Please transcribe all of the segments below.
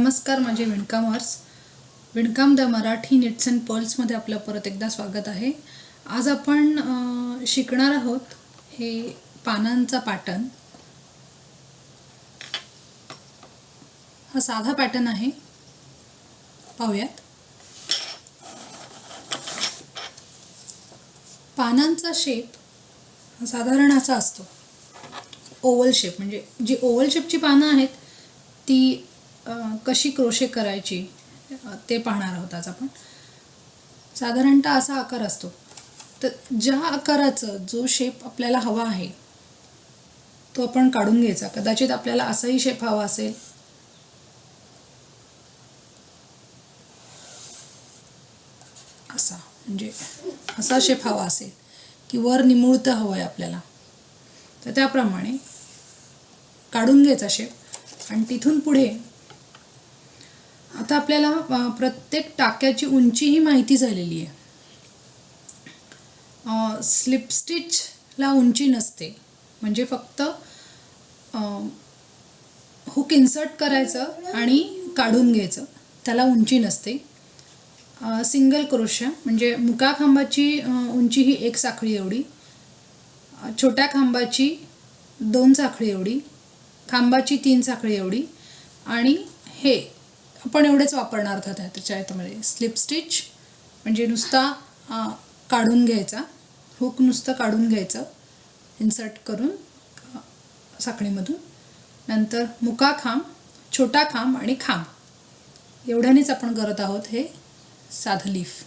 नमस्कार माझे विणकामर्स विणकाम द मराठी निट्स अँड पर्ल्समध्ये आपलं परत एकदा स्वागत आहे. आज आपण शिकणार आहोत हे पानांचा पॅटर्न हा साधा पॅटर्न आहे. पाहूयात. पानांचा शेप हा साधारण असा असतो. ओवल शेप म्हणजे जी ओवल शेपची पानं आहेत ती कशी क्रोशे करायची ते पाहणार आहोत आज आपण. साधारणतः असा आकार असतो. तर ज्या आकाराचं जो शेप आपल्याला हवा आहे तो आपण काढून घ्यायचा. कदाचित आपल्याला असाही शेप हवा असेल. असा म्हणजे असा शेप हवा असेल की वर निमुळतं हवं आहे आपल्याला. तर त्याप्रमाणे काढून घ्यायचा शेप आणि तिथून पुढे आता आपल्याला प्रत्येक टाक्याची उंची ही माहिती झालेली आहे. स्लिप स्टिचला उंची नसते. म्हणजे फक्त हुक इन्सर्ट करायचं आणि काढून घ्यायचं. त्याला उंची नसते. सिंगल क्रोशा म्हणजे मुका खांबाची उंची ही एक साखळी एवढी. छोट्या खांबाची दोन साखळी एवढी. खांबाची तीन साखळी एवढी. आणि हे आपण एवढेच वापरणार आहोत त्याच्या ह्याच्यामध्ये स्लिप स्टिच म्हणजे नुसता काढून घ्यायचा. हुक नुसतं काढून घ्यायचं. इन्सर्ट करून साखळीमधून. नंतर मुका खांब छोटा खांब आणि खांब. एवढ्यानेच आपण करत आहोत हे साधं लीफ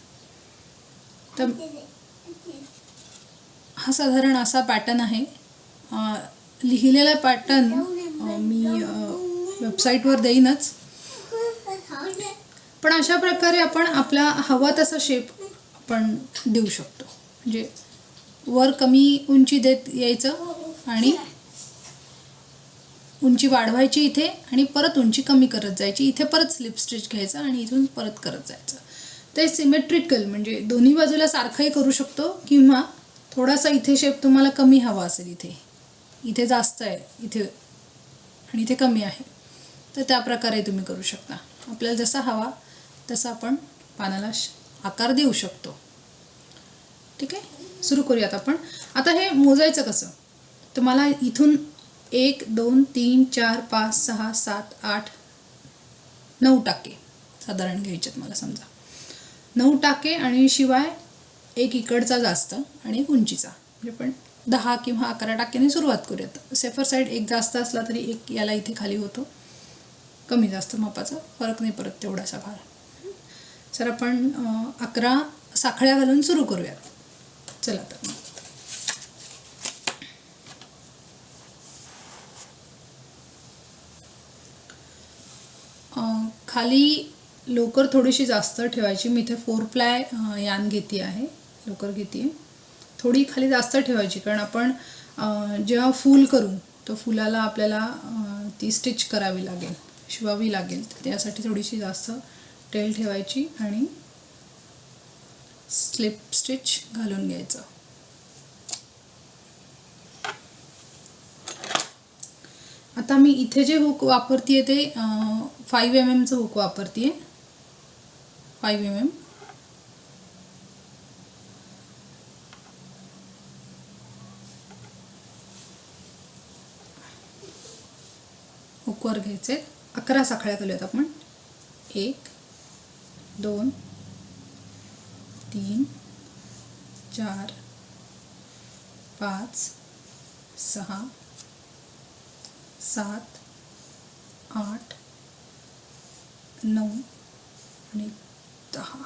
तर हा साधारण असा पॅटर्न आहे. लिहिलेला पॅटर्न मी वेबसाईटवर देईनच. पण अशा प्रकारे आपण आपला हवा तसा शेप आपण देऊ शकतो. म्हणजे वर कमी उंची देत यायचं आणि उंची वाढवायची इथे आणि परत उंची कमी करत जायची. इथे परत स्लिप स्टिच घ्यायचं आणि इथून परत करत जायचं. ते सिमेट्रिकल म्हणजे दोन्ही बाजूला सारखंही करू शकतो किंवा थोडासा इथे शेप तुम्हाला कमी हवा असेल इथे. इथे जास्त आहे इथे आणि इथे कमी आहे. तर त्या प्रकारे तुम्ही करू शकता. आपल्याला जसा हवा तसं आपण पानाला श- आकार देऊ शकतो. ठीक आहे? सुरू करूयात आपण. आता हे मोजायचं कसं? तर मला इथून एक दोन तीन चार पाच सहा सात आठ नऊ टाके. साधारण घ्यायच्यात मला समजा. नऊ टाके आणि शिवाय एक इकडचा जास्त आणि एक उंचीचा. म्हणजे पण दहा किंवा अकरा टाक्याने सुरुवात करूयात. सेफर साईड एक जास्त असला तरी एक याला इथे खाली होतो. कमी जास्त मापाचा फरक नाही परत तेवढासा फार तर आपण अकरा साखळ्या घालून सुरू करूयात. चला तर. खाली लोकर थोडीशी जास्त ठेवायची. मी इथे फोर प्लाय यान घेते आहे. लोकर घेते. थोडी खाली जास्त ठेवायची कारण आपण जेव्हा फूल करू तर फुलाला आपल्याला ती स्टिच करावी लागेल शिवावी लागेल. तर त्यासाठी थोडीशी जास्त टेल ठेवायची आणि स्लिप स्टिच घालून घ्यायचं. आता मी इथे जे हुक वापरते ते फाईव्ह एम एमचं हुक वापरते फाईव्ह एम एम हुकवर घ्यायचे. अकरा साखळ्या केल्यात आपण. एक दोन तीन चार पाच सहा सात आठ नऊ आणि दहा.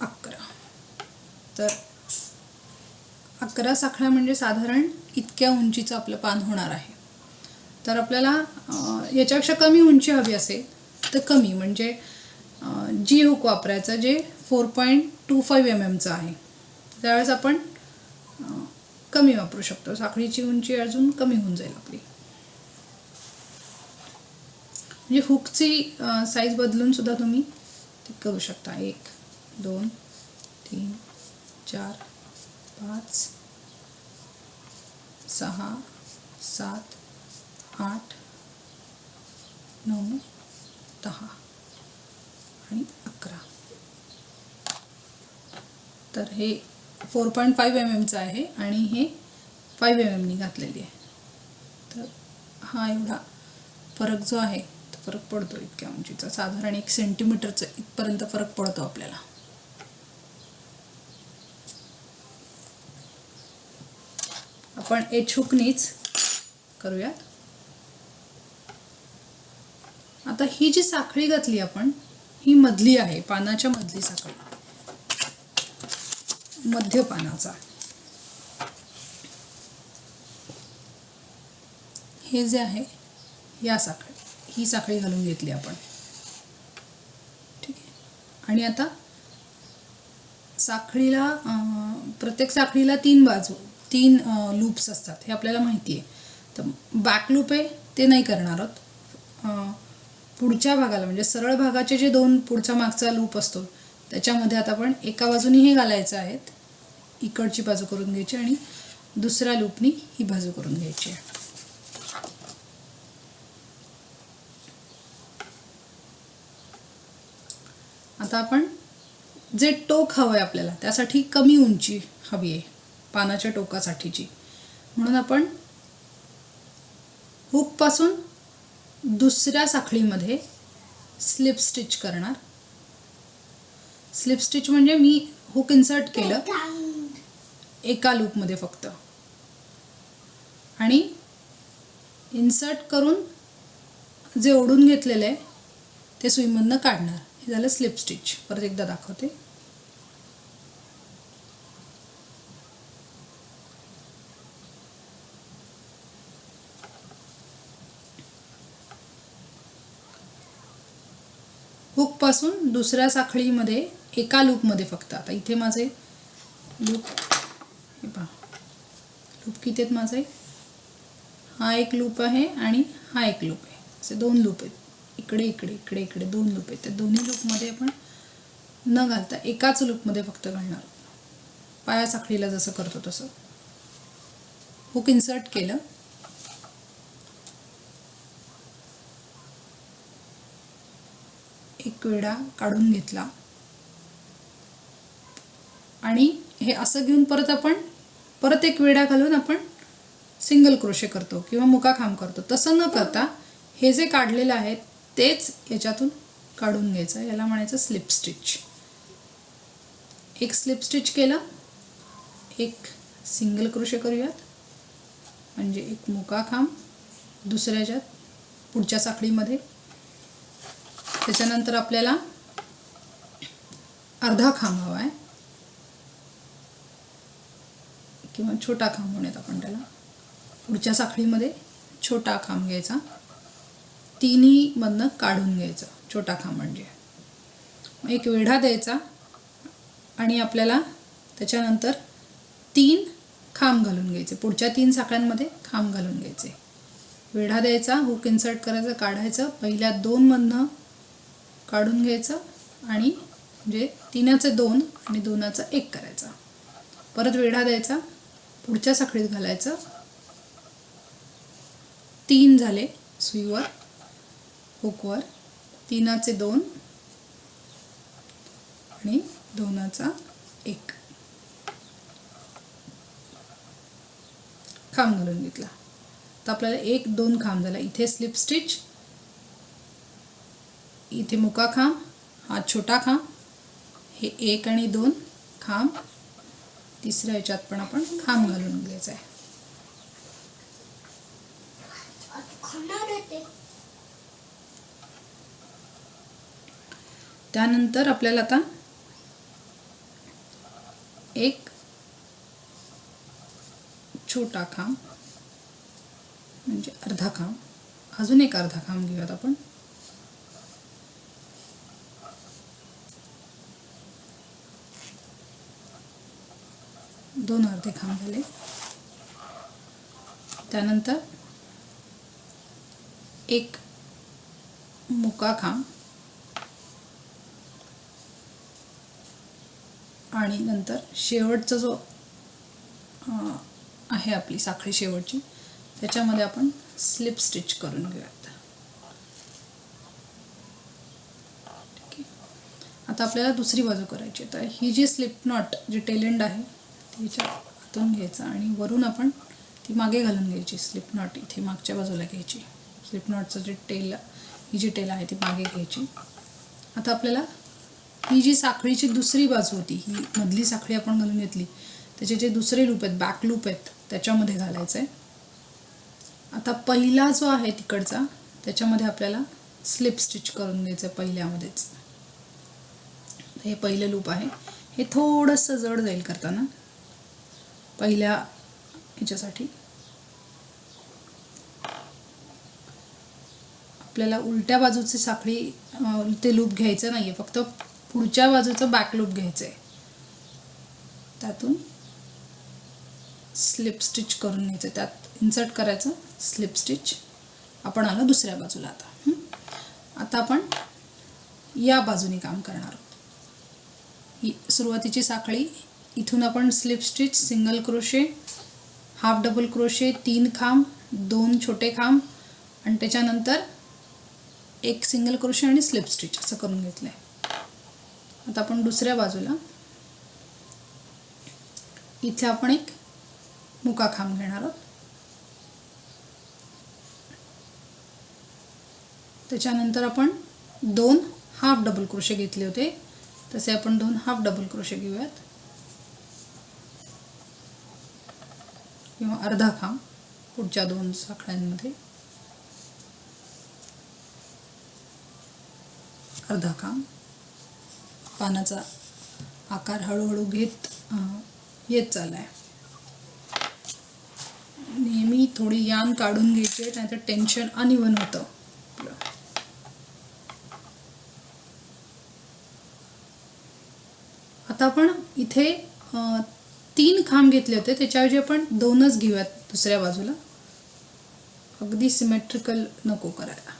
अकरा. तर अकरा साखळ्या म्हणजे साधारण इतक्या उंचीचं आपलं पान होणार आहे. तर आपल्याला याच्यापेक्षा कमी उंची हवी असेल तर कमी. म्हणजे जी हुक वापरायचं जे four point two five M एमचं आहे त्यावेळेस आपण कमी वापरू शकतो. साखळीची उंची अजून कमी होऊन जाईल आपली. म्हणजे हुकची साईज बदलून सुद्धा तुम्ही ते करू शकता. एक दोन तीन चार पाच सहा सात आठ नऊ दहा आणि अकरा. तर हे फोर पॉईंट फाईव्ह एम एमचं आहे आणि हे फाईव्ह एम एमनी घातलेली आहे. तर हा एवढा फरक जो आहे तो फरक पडतो इतक्या उंचीचा. साधारण एक सेंटीमीटरचं इथपर्यंत फरक पडतो आपल्याला. आपण एच हुकनीच करूयात. आता ही जी साखळी घातली आपण ही मधली आहे पानाच्या मधली साखळी. मध्य पानाचा हे जे आहे या साखळी ही साखळी घालून घेतली आपण. ठीक आहे. आणि आता साखळीला प्रत्येक साखळीला तीन बाजू तीन लूप्स असतात हे आपल्याला माहिती आहे. तर बॅक लूप आहे ते नाही करणार आहोत. पुढच्या भागाला म्हणजे सरळ भागाचे जे दोन पुढचा मागचा लूप असतो त्याच्यामध्ये आता आपण एका बाजूने हे घालायचं आहेत इकडची बाजू करून घ्यायची आणि दुसऱ्या लूपनी ही बाजू करून घ्यायची आहे. आता आपण जे टोक हवं आहे आपल्याला त्यासाठी कमी उंची हवी आहे पानाच्या टोकासाठीची. म्हणून आपण हुकपासून दुसऱ्या साखळीमध्ये स्लिप स्टिच करणार. स्लिप स्टिच म्हणजे मी हुक इन्सर्ट केलं एका लूपमध्ये फक्त. आणि इन्सर्ट करून जे ओढून घेतलेलं आहे ते सुईमधनं काढणार. हे झालं स्लिप स्टिच. परत एकदा दाखवते. लूपपासून दुसऱ्या साखळीमध्ये एका लूपमध्ये फक्त. आता इथे माझे लूप हे पहा. लूप किती आहेत माझे? हा एक लूप आहे आणि हा एक लूप आहे. असे दोन लूप आहेत. इकडे इकडे इकडे इकडे दोन लूप आहेत. त्या दोन्ही लूपमध्ये आपण न घालता एकाच लूपमध्ये फक्त घालणार. पाया साखळीला जसं करतो तसं. हुक इन्सर्ट केलं. एक वेळा काढून घेतला. आणि हे असं घेऊन परत आपण परत एक वेळा घालून आपण सिंगल क्रोशे करतो किंवा मुकाखाम करतो. तसं न करता हे जे काढलेलं आहे तेच याच्यातून काढून घ्यायचं. याला म्हणायचं स्लिप स्टिच एक स्लिप स्टिच केलं. एक सिंगल क्रोशे करूयात. म्हणजे एक मुकाखाम दुसऱ्याच्यात पुढच्या साखळीमध्ये. त्याच्यानंतर आपल्याला अर्धा खांब हवा आहे. किंवा छोटा खांब म्हणूयात आपण त्याला. पुढच्या साखळीमध्ये छोटा खांब घ्यायचा. तिन्ही मधनं काढून घ्यायचं. छोटा खांब म्हणजे. एक वेढा द्यायचा. आणि आपल्याला त्याच्यानंतर तीन खांब घालून घ्यायचे. पुढच्या तीन साखळ्यांमध्ये खांब घालून घ्यायचे. वेढा द्यायचा हुक इन्सर्ट करायचं काढायचं. पहिल्या दोन मधनं काढून घ्यायचं आणि म्हणजे तीनाचे दोन आणि दोनाचा एक करायचा. परत वेढा द्यायचा पुढच्या साखळीत घालायचं. तीन झाले सुईवर हुकवर. तीनाचे दोन आणि दोनाचा एक. खांब घालून घेतला. तर आपल्याला एक दोन खांब झाला. इथे स्लिप स्टिच इथे मुका खांब हा छोटा खांब हे एक आणि दोन खांब तिसऱ्या याच्यात पण आपण खांब घालून घ्यायचा आहे. त्यानंतर आपल्याला आता एक छोटा खांब म्हणजे अर्धा खांब अजून एक अर्धा खांब घेऊयात आपण. दोन अर्धे खांब झाले. त्यानंतर एक मुका खांब आणि नंतर शेवटचा जो आहे आपली साखळी शेवटची त्याच्यामध्ये आपण स्लिप स्टिच करून घेऊयात. ठीक आहे. आता आपल्याला दुसरी बाजू करायची आहे. तर ही जी स्लिप नॉट जी टेलेंड आहे याच्या आतून घ्यायचं आणि वरून आपण ती मागे घालून घ्यायची स्लिप नॉट इथे मागच्या बाजूला घ्यायची. स्लिप नॉटचं जे टेल ही जी टेल आहे ती मागे घ्यायची. आता आपल्याला ही जी साखळीची दुसरी बाजू होती ही मधली साखळी आपण घालून घेतली त्याचे जे दुसरे लूप आहेत बॅक लूप आहेत त्याच्यामध्ये घालायचं आहे आता पहिला जो आहे तिकडचा त्याच्यामध्ये आपल्याला स्लिप स्टिच करून घ्यायचं आहे पहिल्यामध्येच. हे पहिलं लूप आहे. हे थोडंसं जड जाईल करताना. पहिल्या ह्याच्यासाठी. आपल्याला उलट्या बाजूची साखळी ते लूप घ्यायचं नाही आहे फक्त पुढच्या बाजूचं बॅक लूप घ्यायचं आहे त्यातून स्लिप स्टिच करून घ्यायचं त्यात इन्सर्ट करायचं स्लिप स्टिच. आपण आलो दुसऱ्या बाजूला आता आता आपण या बाजूने काम करणार आहोत. सुरुवातीची साखळी इथून आपण slip stitch single crochet half double crochet तीन खांब दोन छोटे खांब आणि त्याच्यानंतर एक सिंगल क्रोशे आणि स्लिप स्टिच असं करून घेतलं आहे आता आपण दुसऱ्या बाजूला. इथे आपण एक मुका खांब घेणार आहोत. त्याच्यानंतर आपण दोन हाफ डबल क्रोशे घेतले होते. तसे आपण दोन हाफ डबल क्रोशे घेऊयात. किंवा अर्धा खांब पुढच्या दोन साखळ्यांमध्ये. अर्धा खांब. पानाचा आकार हळूहळू घेत येत चालला आहे नेहमी थोडी यान काढून घ्यायची नाहीतर टेन्शन अनिवन होतं आता आपण इथे तीन खांब घेतले होते. त्याच्याऐवजी आपण दोनच घेऊयात दुसऱ्या बाजूला. अगदी सिमेट्रिकल नको करायला.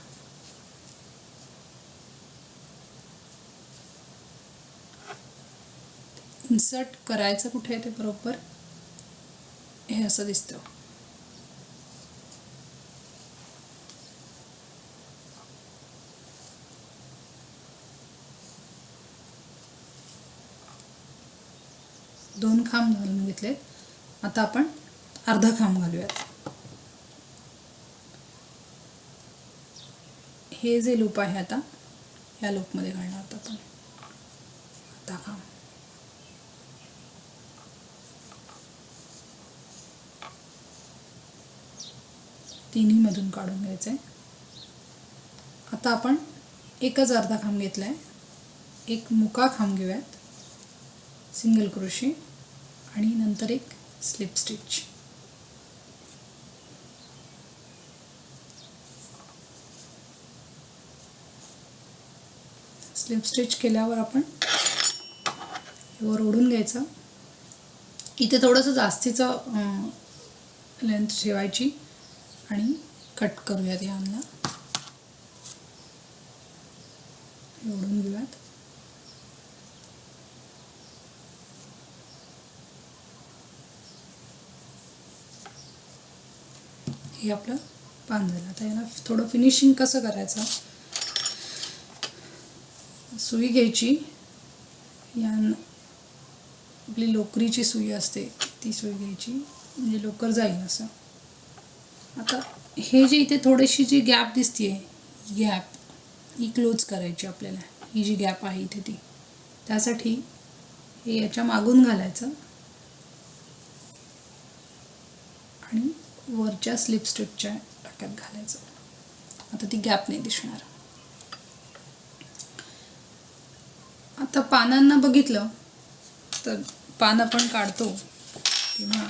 इन्सर्ट करायचं कुठे आहे ते बरोबर? हे असं दिसतं. दोन खांब घालून घेतले. आता आपण अर्धा खांब घालूयात. हे जे लूप आहे आता या लूपमध्ये घालणार आहोत आपण. अर्धा खांब. तिन्ही मधून काढून घ्यायचं. आहे आता आपण एकच अर्धा खांब घेतला आहे एक मुका खांब घेऊयात. सिंगल क्रोशे आणि नंतर एक स्लिप स्टिच. स्लिप स्टिच केल्यावर आपण वर ओढून घ्यायचं. इथे थोडंसं जास्तीचं लेंथ ठेवायची आणि कट करूयात यांना ओढून घेऊयात. हे आपलं पान झालं. आता याला थोडं फिनिशिंग कसं करायचं? सुई घ्यायची. या आपली लोकरीची सुई असते ती सुई घ्यायची. म्हणजे लोकर जाईल असं. आता हे जे इथे थोडीशी जी गॅप दिसते गॅप ही क्लोज करायची आपल्याला. ही जी गॅप आहे इथे ती. त्यासाठी हे याच्या मागून घालायचं आणि वरच्या स्लिप टाक्यात घालायचं. आता ती गॅप नाही दिसणार. आता पानांना बघितलं तर पान आपण काढतो तेव्हा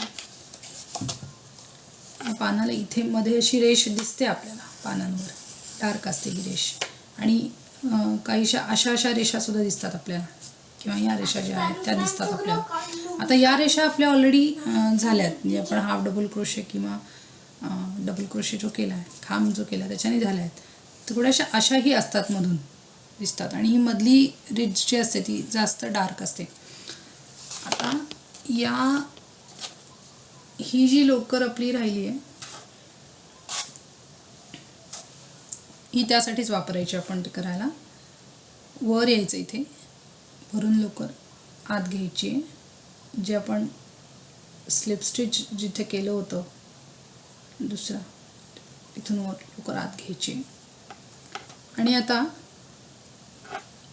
पानाला इथे मध्ये अशी रेष दिसते आपल्याला पानांवर. डार्क असते ही रेष. आणि काहीशा अशा अशा रेषा सुद्धा दिसतात आपल्याला. किंवा या रेषा ज्या आहेत त्या दिसतात आपल्याला. आता या रेषा आपल्या ऑलरेडी झाल्यात. म्हणजे आपण हाफ डबल क्रोशे किंवा डबल क्रोशे जो केला आहे खांब जो केला त्याच्याने झाल्या आहेत थोड्याशा अशाही असतात मधून. दिसतात. आणि ही मधली रिज जी असते ती जास्त डार्क असते. आता या ही जी लोकर आपली राहिली आहे ही त्यासाठीच वापरायची आपण ते करायला. वर यायचं इथे. भरून लोकर आत घ्यायची आहे. जे आपण स्लिप स्टिच जिथे केलं होतं दुसरं इथून लवकर आत घ्यायची. आणि आता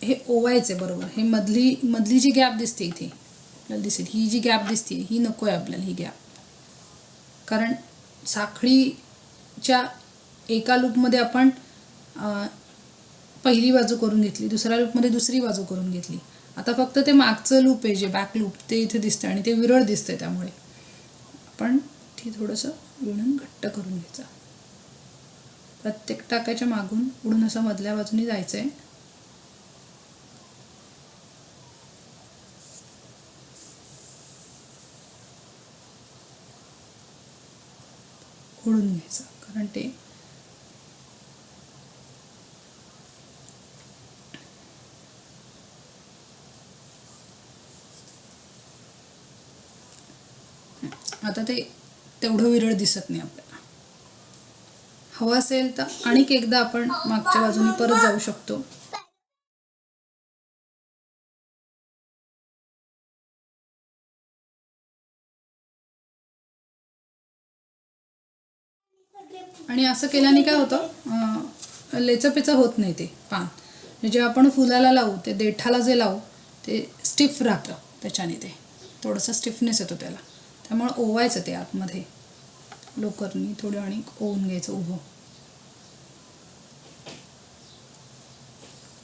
हे ओवायचे बरोबर. हे मधली मधली जी गॅप दिसते इथे आपल्याला दिसेल ही जी गॅप दिसते ही नको आहे आपल्याला ही गॅप कारण साखळीच्या एका लूपमध्ये आपण पहिली बाजू करून घेतली दुसऱ्या लूपमध्ये दुसरी बाजू करून घेतली. आता फक्त ते मागचं लूप आहे जे बॅक लूप ते इथे दिसतं आणि ते विरळ दिसतंय त्यामुळे. आपण ती थोडंसं विणून घट्ट करून घ्यायचं. प्रत्येक टाकायच्या मागून उडून असं मधल्या बाजूनी जायचं आहे ओढून घ्यायचं कारण ते आता ते तेवढं विरळ दिसत नाही आपल्याला. हवं असेल तर आणिक एकदा आपण मागच्या बाजूने परत जाऊ शकतो. आणि असं केल्याने काय होतं? लेचपेचं होत नाही ते पान. म्हणजे जेव्हा आपण फुलाला लावू ते देठाला जे लावू ते स्टिफ राहतं त्याच्याने ते. थोडंसं स्टिफनेस येतो त्याला. त्यामुळे ओवायचं ते आतमध्ये. लोकरनी थोडं आणि ओवून घ्यायचं उभं.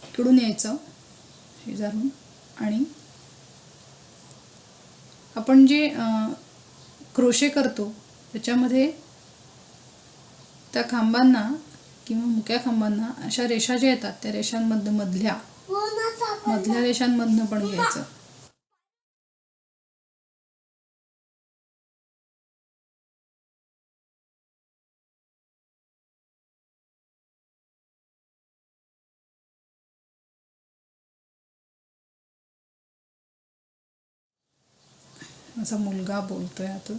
इकडून यायचं शेजारून. आणि आपण जे क्रोशे करतो त्याच्यामध्ये त्या खांबांना किंवा मुक्या खांबांना अशा रेषा ज्या येतात त्या रेषांमधनं मधल्या मधल्या रेषांमधनं पण घ्यायचं. माझा मुलगा बोलतोय आतून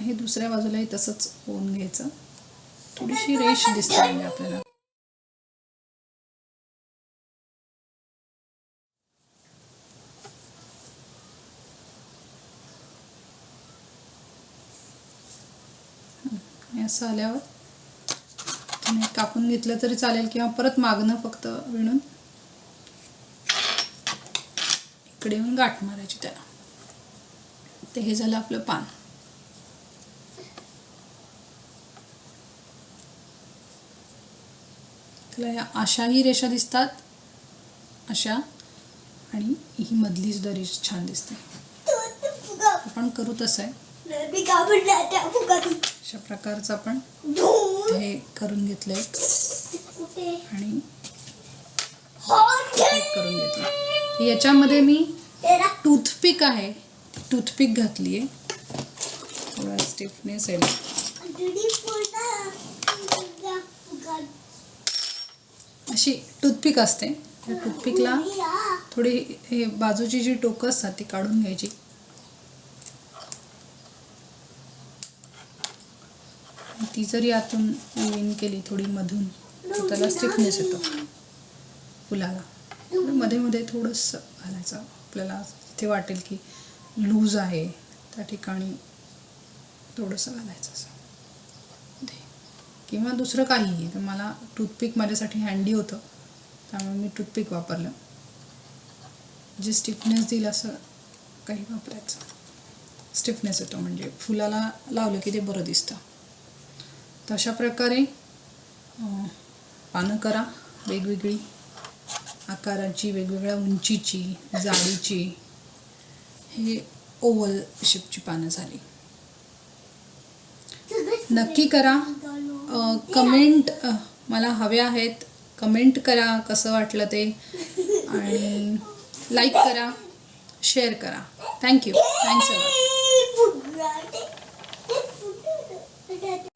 हे दुसऱ्या बाजूलाही तसंच होऊन घ्यायचं. थोडीशी रेष दिसते म्हणजे आपल्याला. असं आल्यावर कापून घेतलं तरी चालेल किंवा परत मागणं फक्त विणून. इकडे येऊन गाठ मारायची त्याला. ते हे झालं आपलं पान. त्याला या अशाही रेषा दिसतात. अशा. आणि ही मधली सुद्धा रेष छान दिसते. आपण करू तसं आहे अशा प्रकारचं आपण हे करून घेतलंय. आणि करून घेतलं याच्यामध्ये मी टूथपिक आहे. टूथपिक घातली आहे थोडा स्टिफनेस आहे अशी टूथपिक असते. त्या टूथपिकला थोडी हे बाजूची जी टोकं असतात ती काढून घ्यायची. ती जरी आतून विन केली थोडी मधून तर त्याला स्टिफनेस येतो. फुलाला. मध्ये मध्ये थोडंसं घालायचं. आपल्याला तिथे वाटेल की लूज आहे. त्या ठिकाणी थोडंसं घालायचं असं. ते. किंवा दुसरं काहीही. तर मला टूथपिक माझ्यासाठी हँडी होतं. त्यामुळे मी टूथपिक वापरलं. जे स्टिफनेस देईल असं काही वापरायचं. स्टिफनेस येतो म्हणजे फुलाला लावलं की ते बरं दिसतं. तर अशा प्रकारे पानं करा. वेगवेगळी आकाराची वेगवेगळ्या उंचीची जाडीची हे ओवल शेपची पानं झाली. नक्की करा. कमेंट मला हवे आहेत. कमेंट करा कसं वाटलं ते. आणि लाईक करा शेअर करा. Thank you thanks